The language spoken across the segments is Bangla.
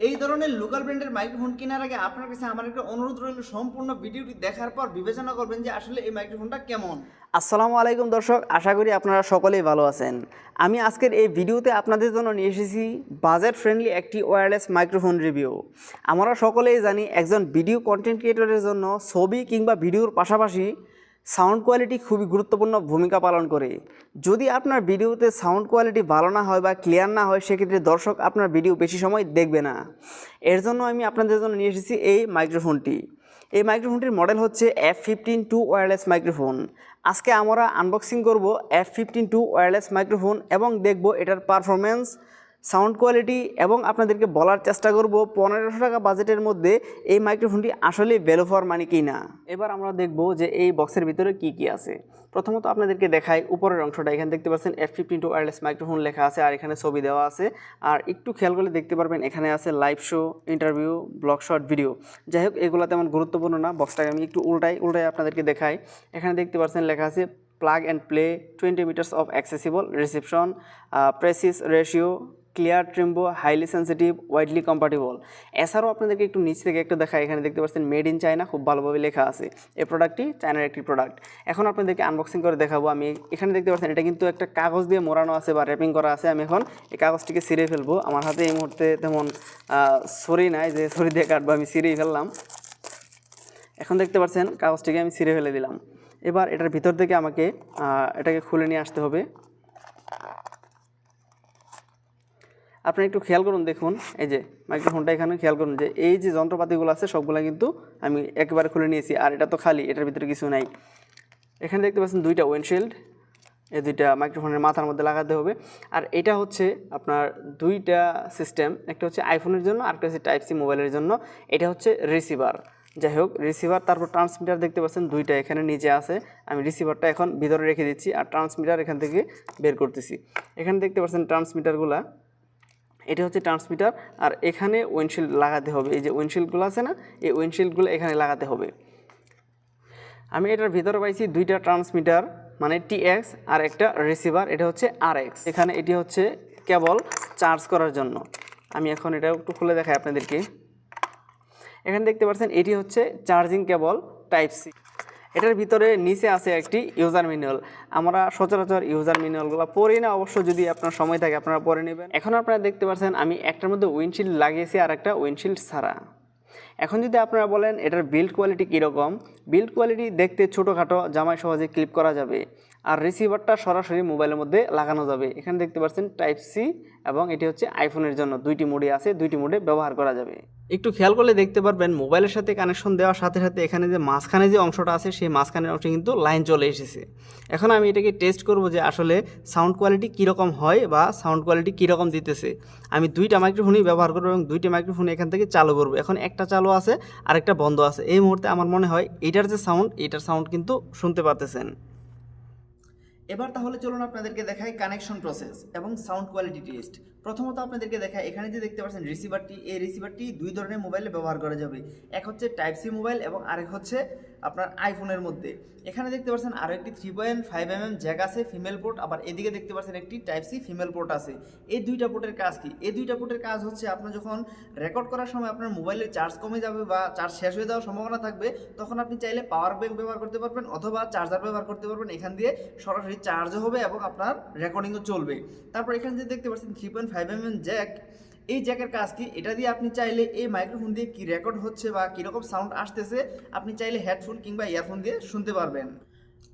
এই ধরনের লোকাল ব্র্যান্ডের মাইক্রোফোন কেনার আগে আপনার কাছে আমার একটা অনুরোধ রইল, সম্পূর্ণ ভিডিওটি দেখার পর বিবেচনা করবেন যে আসলে এই মাইক্রোফোনটা কেমন। আসসালামু আলাইকুম দর্শক, আশা করি আপনারা সকলেই ভালো আছেন। আমি আজকের এই ভিডিওতে আপনাদের জন্য নিয়ে এসেছি বাজেট ফ্রেন্ডলি একটি ওয়্যারলেস মাইক্রোফোন রিভিউ আমরা সকলেই জানি একজন ভিডিও কন্টেন্ট ক্রিয়েটরের জন্য ছবি কিংবা ভিডিওর পাশাপাশি সাউন্ড কোয়ালিটি খুবই গুরুত্বপূর্ণ ভূমিকা পালন করে। যদি আপনার ভিডিওতে সাউন্ড কোয়ালিটি ভালো না হয় বা ক্লিয়ার না হয়, সেক্ষেত্রে দর্শক আপনার ভিডিও বেশি সময় দেখবে না। এর জন্য আমি আপনাদের জন্য নিয়ে এসেছি এই মাইক্রোফোনটি। এই মাইক্রোফোনটির মডেল হচ্ছে F fifteen two wireless microphone আজকে আমরা আনবক্সিং করব F fifteen two wireless microphone এবং দেখব এটার পারফরমেন্স সাউন্ড কোয়ালিটি এবং আপনাদেরকে বলার চেষ্টা করব পনেরোশো টাকা বাজেটের মধ্যে এই মাইক্রোফোনটি আসলে ভ্যালু ফর মানি কি না এবার আমরা দেখব যে এই বক্সের ভিতরে কি কি আছে। প্রথমত আপনাদেরকে দেখাই উপরের অংশটা, এখানে দেখতে পাচ্ছেন F fifteen two wireless microphone লেখা আছে আর এখানে ছবি দেওয়া আছে। আর একটু খেয়াল করলে দেখতে পারবেন এখানে আছে live show interview blog shot video যাই হোক, এগুলো তেমন গুরুত্বপূর্ণ না, বক্সটাকে আমি একটু উল্টাই উল্টাই আপনাদেরকে দেখাই। এখানে দেখতে পাচ্ছেন লেখা আছে plug and play twenty metres of accessible reception precise ratio clear timbre highly sensitive widely compatible এছাড়াও আপনাদেরকে একটু নিচ থেকে একটু দেখা এখানে দেখতে পাচ্ছেন মেড ইন চায়না খুব ভালোভাবে লেখা আছে। এই প্রোডাক্টটি চায়নার একটি প্রোডাক্ট এখন আপনাদেরকে আনবক্সিং করে দেখাবো আমি। এখানে দেখতে পাচ্ছেন, এটা কিন্তু একটা কাগজ দিয়ে মোড়ানো আছে বা র্যাপিং করা আছে। আমি এখন এই কাগজটিকে ছিঁড়ে ফেলব। আমার হাতে এই মুহূর্তে তেমন সরি নাই যে সরি দিয়ে কাটবো, আমি ছিঁড়েই ফেললাম। এখন দেখতে পাচ্ছেন, কাগজটিকে আমি ছিঁড়ে ফেলে দিলাম। এবার এটার ভিতর থেকে আমাকে এটাকে খুলে নিয়ে আসতে হবে। আপনি একটু খেয়াল করুন, দেখুন, এই যে মাইক্রোফোনটা এখানে খেয়াল করুন যে এই যে যন্ত্রপাতিগুলো আছে, সবগুলো কিন্তু আমি একেবারে খুলে নিয়েছি, আর এটা তো খালি, এটার ভিতরে কিছু নাই। এখানে দেখতে পাচ্ছেন দুইটা উইন্ডশিল্ড এই দুইটা মাইক্রোফোনের মাথার মধ্যে লাগাতে হবে। আর এটা হচ্ছে আপনার দুইটা সিস্টেম একটা হচ্ছে আইফোনের জন্য আরেকটা হচ্ছে টাইপ সি মোবাইলের জন্য। এটা হচ্ছে রিসিভার যাই হোক রিসিভার তারপর ট্রান্সমিটার দেখতে পাচ্ছেন, দুইটা এখানে নিচে আছে। আমি রিসিভারটা এখন ভিতরে রেখে দিচ্ছি, আর ট্রান্সমিটার এখান থেকে বের করতেছি। এখানে দেখতে পাচ্ছেন ট্রান্সমিটারগুলা এটা হচ্ছে ট্রান্সমিটার আর এখানে উইন্ডশিল্ড লাগাতে হবে। এই যে উইন্ডশিল্ডগুলো আছে না, এই উইন্ডশিল্ডগুলো এখানে লাগাতে হবে। আমি এটার ভিতরে পাইছি দুইটা ট্রান্সমিটার মানে টিএক্স আর একটা রিসিভার এটা হচ্ছে আর এখানে এটি হচ্ছে কেবল চার্জ করার জন্য। আমি এখন এটা একটু খুলে দেখাই আপনাদেরকে। এখানে দেখতে পাচ্ছেন, এটি হচ্ছে চার্জিং কেবল টাইপ সি এটার ভিতরে নিচে আছে একটি ইউজার ম্যানুয়াল। আমরা সচরাচর ইউজার ম্যানুয়ালগুলো পরে না, অবশ্য যদি আপনার সময় থাকে আপনারা পরে নেবেন। এখন আপনারা দেখতে পাচ্ছেন, আমি একটার মধ্যে উইন্ডশিল্ড লাগিয়েছি আর একটা উইন্ডশিল্ড ছাড়া। এখন যদি আপনারা বলেন, এটার বিল্ড কোয়ালিটি কীরকম? বিল্ড কোয়ালিটি দেখতে ছোটোখাটো, জামাই সহজে ক্লিপ করা যাবে। আর রিসিভারটা সরাসরি মোবাইলের মধ্যে লাগানো যাবে। এখানে দেখতে পাচ্ছেন টাইপ সি এবং এটি হচ্ছে আইফোনের জন্য। দুইটি মোডে আছে, দুইটি মোডে ব্যবহার করা যাবে। একটু খেয়াল করলে দেখতে পারবেন মোবাইলের সাথে কানেকশন দেওয়ার সাথে সাথে এখানে যে মাঝখানে যে অংশটা আছে, সেই মাঝখানের অংশে কিন্তু লাইন চলে এসেছে। এখন আমি এটাকে টেস্ট করব যে আসলে সাউন্ড কোয়ালিটি কীরকম হয় বা সাউন্ড কোয়ালিটি কীরকম দিতেছে। আমি দুইটা মাইক্রোফোনই ব্যবহার করব এবং দুইটা মাইক্রোফোন এখান থেকে চালু করব। এখন একটা চালু আছে, আরেকটা বন্ধ আছে। এই মুহূর্তে আমার মনে হয় এটার যে সাউন্ড এটার সাউন্ড কিন্তু শুনতে পারতেছেন। এবার তাহলে চলুন আপনাদেরকে দেখাই কানেকশন প্রসেস এবং সাউন্ড কোয়ালিটি টেস্ট প্রথমত আপনাদেরকে দেখায় এখানে যে দেখতে পাচ্ছেন রিসিভারটি এই রিসিভারটি দুই ধরনের মোবাইলে ব্যবহার করা যাবে। এক হচ্ছে টাইপ সি মোবাইল এবং আরেক হচ্ছে আপনার আইফোনের মধ্যে। এখানে দেখতে পাচ্ছেন আরও একটি three point five M M jack আছে ফিমেল পোর্ট আবার এদিকে দেখতে পাচ্ছেন একটি টাইপ সি ফিমেল পোর্ট আছে। এই দুইটা পোর্টের কাজ কি? এই দুইটা পোর্টের কাজ হচ্ছে আপনার যখন রেকর্ড করার সময় আপনার মোবাইলের চার্জ কমে যাবে বা চার্জ শেষ হয়ে যাওয়ার সম্ভাবনা থাকবে, তখন আপনি চাইলে পাওয়ার ব্যাংক ব্যবহার করতে পারবেন অথবা চার্জার ব্যবহার করতে পারবেন। এখান দিয়ে সরাসরি চার্জও হবে এবং আপনার রেকর্ডিংও চলবে। তারপর এখানে যে দেখতে পাচ্ছেন three point five M M jack এই জ্যাকের কাজ কি? এটা দিয়ে আপনি চাইলে এই মাইক্রোফোন দিয়ে কি রেকর্ড হচ্ছে বা কীরকম সাউন্ড আসতেছে, আপনি চাইলে হেডফোন কিংবা ইয়ারফোন দিয়ে শুনতে পারবেন।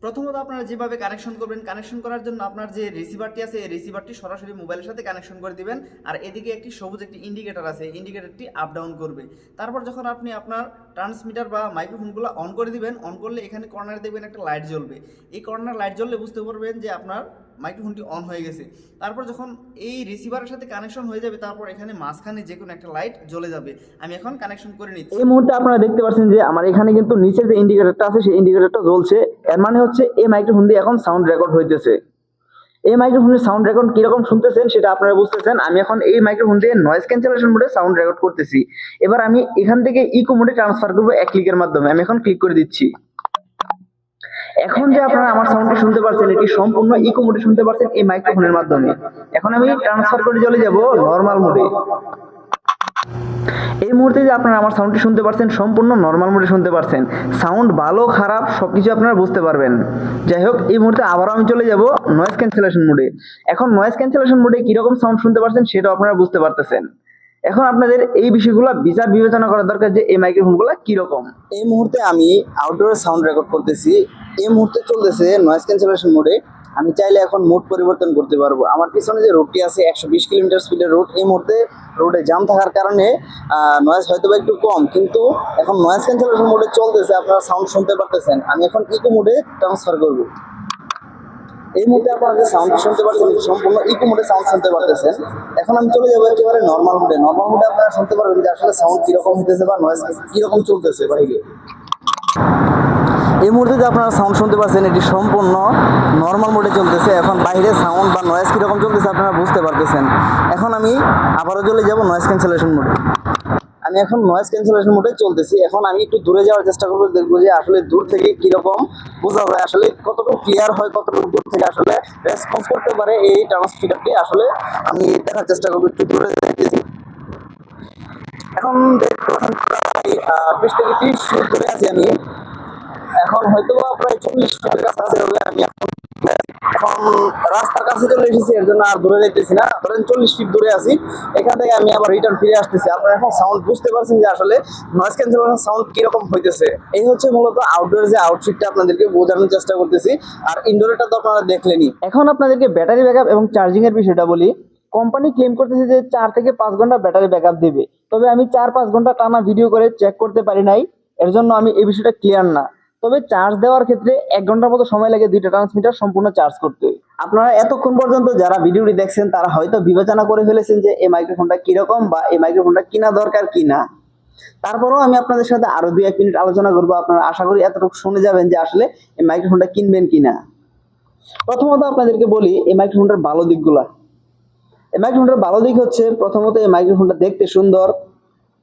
প্রথমত আপনারা যেভাবে কানেকশন করবেন কানেকশন করার জন্য আপনার যে রিসিভারটি আছে, এই রিসিভারটি সরাসরি মোবাইলের সাথে কানেকশন করে দিবেন। আর এদিকে একটি সবুজ একটি ইন্ডিকেটর আছে ইন্ডিকেটরটি আপ ডাউন করবে। তারপর যখন আপনি আপনার ট্রান্সমিটার বা মাইক্রোফোনগুলো অন করে দিবেন অন করলে এখানে কর্নারে দেখবেন একটা লাইট জ্বলবে। এই কর্নার লাইট জ্বললে বুঝতে পারবেন যে আপনার মাইক্রোফোনটি অন হয়ে গেছে। তারপর যখন এই রিসিভারের সাথে কানেকশন হয়ে যাবে, তারপর এখানে মাঝখানে যে কোনো একটা লাইট জ্বলে যাবে। আমি এখন কানেকশন করে নিচ্ছি। এই মুহূর্তে আপনারা দেখতে পাচ্ছেন যে আমার এখানে কিন্তু নিচের যে ইন্ডিকেটরটা আছে, সেই ইন্ডিকেটরটা জ্বলছে। এর মানে হচ্ছে এই মাইক্রোফোন দিয়ে এখন সাউন্ড রেকর্ড হইতেছে। এই মাইক্রোফোনের সাউন্ড রেকর্ড কীরকম শুনতেছেন সেটা আপনারা বুঝতেছেন। আমি এখন এই মাইক্রোফোন দিয়ে নয়েজ ক্যান্সেলেশন মোডে সাউন্ড রেকর্ড করতেছি। এবার আমি এখান থেকে ইকো মোডে ট্রান্সফার করব এক ক্লিকের মাধ্যমে। আমি এখন ক্লিক করে দিচ্ছি। এখন যে আপনারা আমার সাউন্ডটি শুনতে পারছেন, এটি সম্পূর্ণ ইকো মোডে শুনতে পারছেন এই মাইক্রোফোনের মাধ্যমে। এখন আমি ট্রান্সফার করে চলে যাব নর্মাল মোডে এই মুহূর্তে যে আপনারা আমার সাউন্ডটি শুনতে পারছেন, সম্পূর্ণ নর্মাল মোডে শুনতে পারছেন। সাউন্ড ভালো, খারাপ সব কিছু আপনারা বুঝতে পারবেন। যাই হোক, এই মুহূর্তে আবারও আমি চলে যাব নয়েজ ক্যান্সেলেশন মোডে এখন নয়েজ ক্যান্সেলেশন মোডে কীরকম সাউন্ড শুনতে পারছেন সেটাও আপনারা বুঝতে পারতেছেন। এখন আপনাদের এই বিষয়গুলো বিচার বিবেচনা করা দরকার যে এই মাইক্রোফোনগুলো কীরকম। এই মুহূর্তে আমি আউটডোরে সাউন্ড রেকর্ড করতেছি। এই মুহূর্তে চলতেছে নয়েজ ক্যান্সেলেশন মোডে আমি চাইলে এখন মোড পরিবর্তন করতে পারব। আমার পিছনে যে রোডটি আছে, একশো বিশ কিলোমিটার স্পিডের রোড এই মুহূর্তে রোডে জাম থাকার কারণে নয়েজ হয়তো বা একটু কম, কিন্তু এখন নয়েজ ক্যান্সেলেশন মোডে চলতেছে, আপনারা সাউন্ড শুনতে পারতেছেন। আমি এখন ইকো মোডে ট্রান্সফার করব। এই মুহূর্তে আপনারা যে সাউন্ড শুনতে পাচ্ছেন সম্পূর্ণ ইকো মোডে সাউন্ড শুনতে পারতেছেন। এখন আমি চলে যাব একেবারে নর্মাল মোডে নর্মাল মোডে আপনারা শুনতে পারবেন যে আসলে সাউন্ড কীরকম হইতেছে বা নয়েজ কীরকম চলতেছে বাইরে। এই মুহূর্তে যে আপনারা সাউন্ড শুনতে পাচ্ছেন, এটি সম্পূর্ণ নর্মাল মোডে চলতেছে। এখন বাইরে সাউন্ড বা নয়েজ কীরকম চলতেছে আপনারা বুঝতে পারতেছেন। এখন আমি আবারও চলে যাব নয়েজ ক্যান্সেলেশন মোডে আমি এখন নয়েজ ক্যান্সেলেশন মোডে চলতেছি। এখন আমি একটু দূরে যাওয়ার চেষ্টা করব, দেখব যে আসলে দূর থেকে কীরকম বোঝা যায়, আসলে কতটুকু ক্লিয়ার হয়, কতটুকু দূর থেকে আসলে রেসপন্স করতে পারে এই ট্রান্সমিটারটি আসলে আমি দেখার চেষ্টা করব, একটু দূরে এখন দেখতে পাচ্ছেন, প্রায় বিশ থেকে ত্রিশ আছি আমি। এখন হয়তো প্রায় চল্লিশ ফিটের কাছে আছে হবে, আমি এখন রাস্তার কাছে চলে এসেছি, এর জন্য আর দূরে যাইতেছি না। ধরেন চল্লিশ ফিট দূরে আছি, এখান থেকে আমি আবার রিটার্ন ফিরে আসতেছি। আপনারা এখন সাউন্ড বুঝতে পারছেন যে আসলে নয়েজ ক্যান্সেলেশন সাউন্ড কীরকম হইতেছে। এই হচ্ছে মূলত আউটডোর যে আউটফিটটা আপনাদেরকে বোঝানোর চেষ্টা করতেছি, আর ইনডোরটা তো আপনারা দেখলেনই। এখন আপনাদেরকে ব্যাটারি ব্যাকআপ এবং চার্জিং এর বিষয়টা বলি। কোম্পানি ক্লেম করতেছে যে চার থেকে পাঁচ ঘণ্টা ব্যাটারি ব্যাকআপ দেবে। তবে আমি চার পাঁচ ঘণ্টা টানা ভিডিও করে চেক করতে পারি নাই, এর জন্য আমি এই বিষয়টা ক্লিয়ার না। তবে চার্জ দেওয়ার ক্ষেত্রে এক ঘণ্টার মতো সময় লাগে দুইটা ট্রান্সমিটার সম্পূর্ণ চার্জ করতে। আপনারা এতক্ষণ পর্যন্ত যারা ভিডিওটি দেখছেন, তারা হয়তো বিবেচনা করে ফেলেছেন যে এই মাইক্রোফোনটা কীরকম বা এই মাইক্রোফোনটা কিনা দরকার কিনা। তারপরেও আমি আপনাদের সাথে আরও দুই, এক মিনিট আলোচনা করব। আপনারা আশা করি এতটুকু শুনে যাবেন যে আসলে এই মাইক্রোফোনটা কিনবেন কিনা। প্রথমত আপনাদেরকে বলি, এই মাইক্রোফোনটার ভালো দিকগুলা। এই মাইক্রোফোনটার ভালো দিক হচ্ছে প্রথমত এই মাইক্রোফোনটা দেখতে সুন্দর।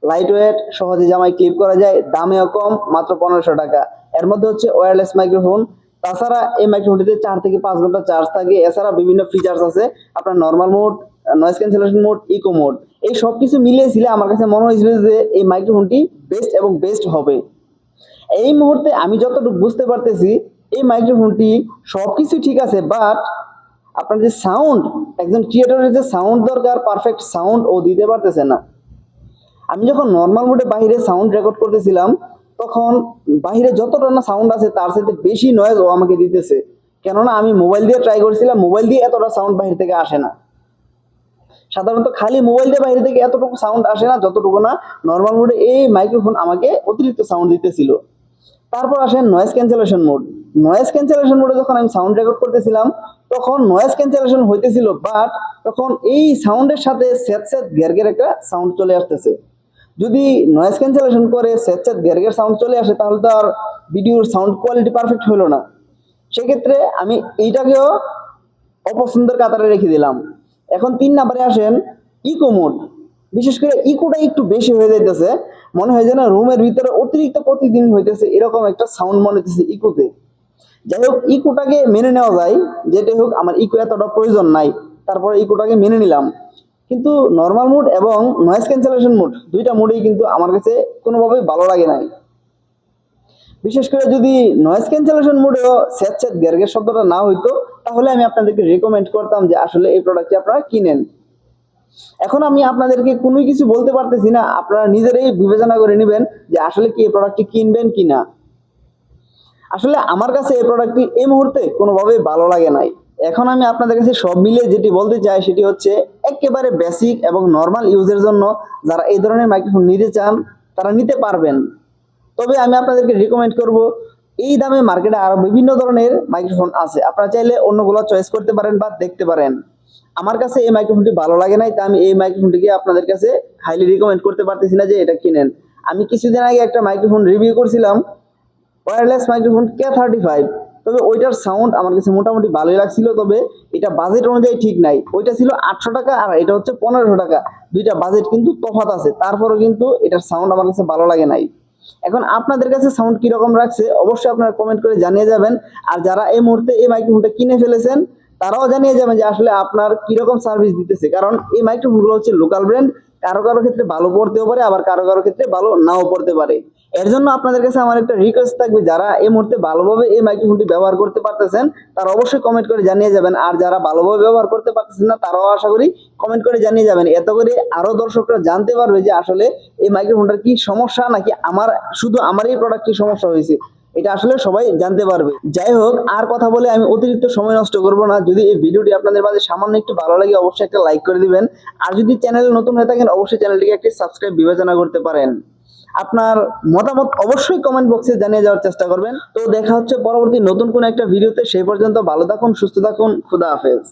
লাইট ওয়েট সহজে জামায় ক্লিপ করা যায়, দামেও কম, মাত্র পনেরোশো টাকা। এর মধ্যে হচ্ছে ওয়্যারলেস মাইক্রোফোন তাছাড়া এই মাইক্রোফোনটিতে চার থেকে পাঁচ ঘণ্টা চার্জ থাকে। এছাড়া বিভিন্ন ফিচার্স আছে, আপনার normal mode noise cancellation mode echo mode এই সব কিছু মিলিয়েছিলে আমার কাছে মনে হয়েছিল যে এই মাইক্রোফোনটি বেস্ট এবং বেস্ট হবে। এই মুহূর্তে আমি যতটুকু বুঝতে পারতেছি, এই মাইক্রোফোনটি সব কিছু ঠিক আছে বাট আপনার যে সাউন্ড একজন ক্রিয়েটরের যে সাউন্ড দরকার পারফেক্ট সাউন্ড ও দিতে পারতেছে না। আমি যখন নর্মাল মোডে বাইরে সাউন্ড রেকর্ড করতেছিলাম, তখন বাইরে যতটা না সাউন্ড আছে, তার সাথে বেশি নয়েজ ও আমাকে দিতেছে। কেননা আমি মোবাইল দিয়ে ট্রাই করছিলাম মোবাইল দিয়ে এতটা সাউন্ড বাইরে থেকে আসে না। সাধারণত খালি মোবাইল দিয়ে বাইরে থেকে এতটুকু সাউন্ড আসে না, যতটুকু না নর্মাল মোডে এই মাইক্রোফোন আমাকে অতিরিক্ত সাউন্ড দিতেছিল। তারপর আসেন noise cancellation mode noise cancellation মোডে যখন আমি সাউন্ড রেকর্ড করতেছিলাম, তখন নয়েজ ক্যান্সেলেশন হইতেছিল বাট তখন এই সাউন্ডের সাথে স্যাঁত স্যাঁত ঘের একটা সাউন্ড চলে আসতেছে। যদি নয়েজ ক্যান্সেলেশন করে স্যাঁত ঘের সাউন্ড চলে আসে, তাহলে তো আর ভিডিওর সাউন্ড কোয়ালিটি পারফেক্ট হলো না। সেক্ষেত্রে আমি এইটাকেও অপছন্দের কাতারে রেখে দিলাম। এখন তিন নাম্বারে আসেন ইকো মোড বিশেষ করে ইকোটা একটু বেশি হয়ে যাইতেছে। মনে হয় যেন রুমের ভিতরে অতিরিক্ত প্রতিদিন হইতেছে, এরকম একটা সাউন্ড মনে হইতেছে ইকোতে যাই হোক ইকোটাকে মেনে নেওয়া যায়। যেটাই হোক, আমার ইকো এতটা প্রয়োজন নাই। তারপরে ইকোটাকে মেনে নিলাম। কিন্তু নর্মাল মুড এবং নয়েজ ক্যান্সেলেশন মুড দুইটা মুডেই কিন্তু আমার কাছে কোনোভাবেই ভালো লাগে নাই। বিশেষ করে যদি নয়েজ ক্যান্সেলেশন মোডেও স্যাঁত স্যাঁত গ্যারগের শব্দটা না হইতো, তাহলে আমি আপনাদেরকে রেকমেন্ড করতাম যে আসলে এই প্রোডাক্টটি আপনারা কিনেন। এখন আমি আপনাদেরকে কোনো কিছু বলতে পারতেছি না, আপনারা নিজেরাই বিবেচনা করে নেবেন যে আসলে কি এই প্রোডাক্টটি কিনবেন কি না আসলে আমার কাছে এই প্রোডাক্টটি এই মুহূর্তে কোনোভাবেই ভালো লাগে নাই। এখন আমি আপনাদের কাছে সব মিলিয়ে যেটি বলতে চাই, সেটি হচ্ছে একেবারে বেসিক এবং নর্মাল ইউজের জন্য যারা এই ধরনের মাইক্রোফোন নিতে চান, তারা নিতে পারবেন। তবে আমি আপনাদেরকে রিকমেন্ড করব, এই দামে মার্কেটে আরও বিভিন্ন ধরনের মাইক্রোফোন আছে। আপনারা চাইলে অন্যগুলো চয়েস করতে পারেন বা দেখতে পারেন। আমার কাছে এই মাইক্রোফোনটি ভালো লাগে নাই তাই আমি এই মাইক্রোফোনটিকে আপনাদের কাছে হাইলি রিকমেন্ড করতে পারতেছি না যে এটা কিনেন। আমি কিছুদিন আগে একটা মাইক্রোফোন রিভিউ করছিলাম wireless microphone K thirty five তবে ওইটার সাউন্ড আমার কাছে মোটামুটি ভালোই লাগছিল, তবে এটা বাজেট অনুযায়ী ঠিক নাই। ওইটা ছিল আটশো টাকা আর এটা হচ্ছে পনেরোশো টাকা। দুইটা বাজেট কিন্তু তফাৎ আছে, তারপরেও কিন্তু এটার সাউন্ড আমার কাছে ভালো লাগে নাই। এখন আপনাদের কাছে সাউন্ড কীরকম রাখছে অবশ্যই আপনারা কমেন্ট করে জানিয়ে যাবেন। আর যারা এই মুহূর্তে এই মাইক্রোফোনটা কিনে ফেলেছেন, তারাও জানিয়ে যাবেন যে আসলে আপনার কীরকম সার্ভিস দিতেছে। কারণ এই মাইক্রোফোনগুলো হচ্ছে লোকাল ব্র্যান্ড কারও কারও ক্ষেত্রে ভালো পড়তেও পারে, আবার কারও কারও ক্ষেত্রে ভালো নাও পড়তে পারে। এর জন্য আপনাদের কাছে আমার একটা রিকোয়েস্ট থাকবে, যারা এই মুহূর্তে ভালোভাবে এই মাইক্রোফোনটি ব্যবহার করতে পারতেছেন, তারা অবশ্যই কমেন্ট করে জানিয়ে যাবেন। আর যারা ভালোভাবে ব্যবহার করতে পারতেছেন না, তারাও আশা করি কমেন্ট করে জানিয়ে যাবেন। এত করে আরও দর্শকরা জানতে পারবে যে আসলে এই মাইক্রোফোনটার কি সমস্যা, নাকি আমার, শুধু আমার এই প্রোডাক্টটি সমস্যা হয়েছে। এটা আসলে সবাই জানতে পারবে। যাই হোক, আর কথা বলে আমি অতিরিক্ত সময় নষ্ট করব না। যদি এই ভিডিওটি আপনাদের মাঝে সামান্য একটু ভালো লাগে, অবশ্যই একটা লাইক করে দিবেন। আর যদি চ্যানেলে নতুন হয়ে থাকেন, অবশ্যই চ্যানেলটিকে একটি সাবস্ক্রাইব বিবেচনা করতে পারেন। আপনার মতামত অবশ্যই কমেন্ট বক্সে জানিয়ে যাওয়ার চেষ্টা করবেন। তো দেখা হচ্ছে পরবর্তী নতুন কোন একটা ভিডিওতে। সেই পর্যন্ত ভালো থাকুন, সুস্থ থাকুন, খুদা হাফেজ।